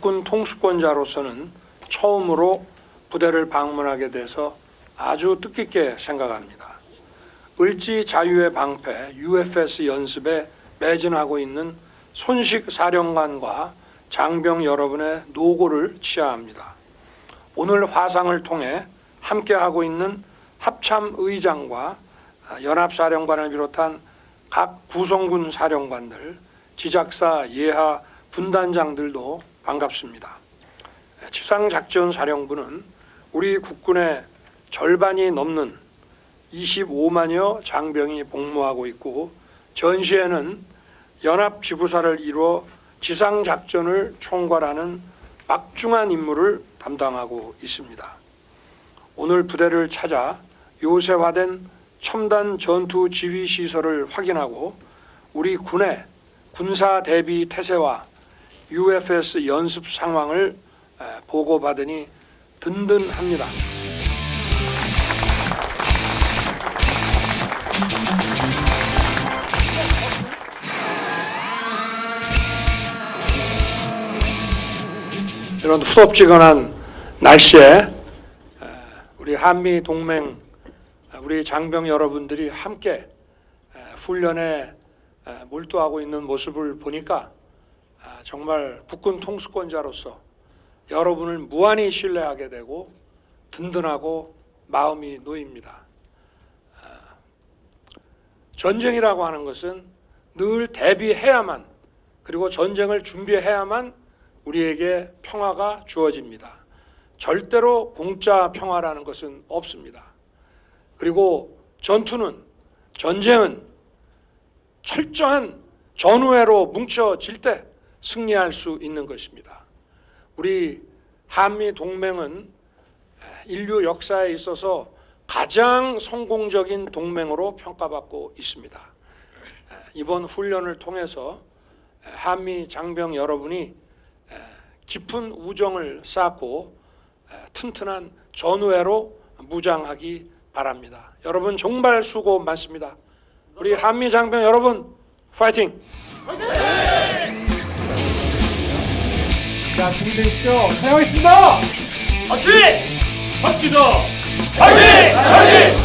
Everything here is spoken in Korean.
국군 통수권자로서는 처음으로 부대를 방문하게 돼서 아주 뜻깊게 생각합니다. 을지 자유의 방패 UFS 연습에 매진하고 있는 손식 사령관과 장병 여러분의 노고를 치하합니다. 오늘 화상을 통해 함께하고 있는 합참 의장과 연합사령관을 비롯한 각 구성군 사령관들, 지작사 예하 분단장들도 반갑습니다. 지상작전사령부는 우리 국군의 절반이 넘는 25만여 장병이 복무하고 있고 전시에는 연합 지부사를 이루어 지상 작전을 총괄하는 막중한 임무를 담당하고 있습니다. 오늘 부대를 찾아 요새화된 첨단 전투 지휘 시설을 확인하고 우리 군의 군사 대비 태세와 UFS 연습 상황을 에, 보고받으니 든든합니다. 이런 후덥지근한 날씨에 에, 우리 한미 동맹 에, 우리 장병 여러분들이 함께 에, 훈련에 에, 몰두하고 있는 모습을 보니까 아, 정말 국군 통수권자로서 여러분을 무한히 신뢰하게 되고 든든하고 마음이 놓입니다. 아, 전쟁이라고 하는 것은 늘 대비해야만 그리고 전쟁을 준비해야만 우리에게 평화가 주어집니다. 절대로 공짜 평화라는 것은 없습니다. 그리고 전투는 전쟁은 철저한 전우회로 뭉쳐질 때 승리할 수 있는 것입니다. 우리 한미 동맹은 인류 역사에 있어서 가장 성공적인 동맹으로 평가받고 있습니다. 이번 훈련을 통해서 한미 장병 여러분이 깊은 우정을 쌓고 튼튼한 전우회로 무장하기 바랍니다. 여러분 정말 수고 많습니다. 우리 한미 장병 여러분 파이팅! 자, 준비되시죠? 사용하겠습니다! 같이. 화이팅! 화이팅! 화이팅!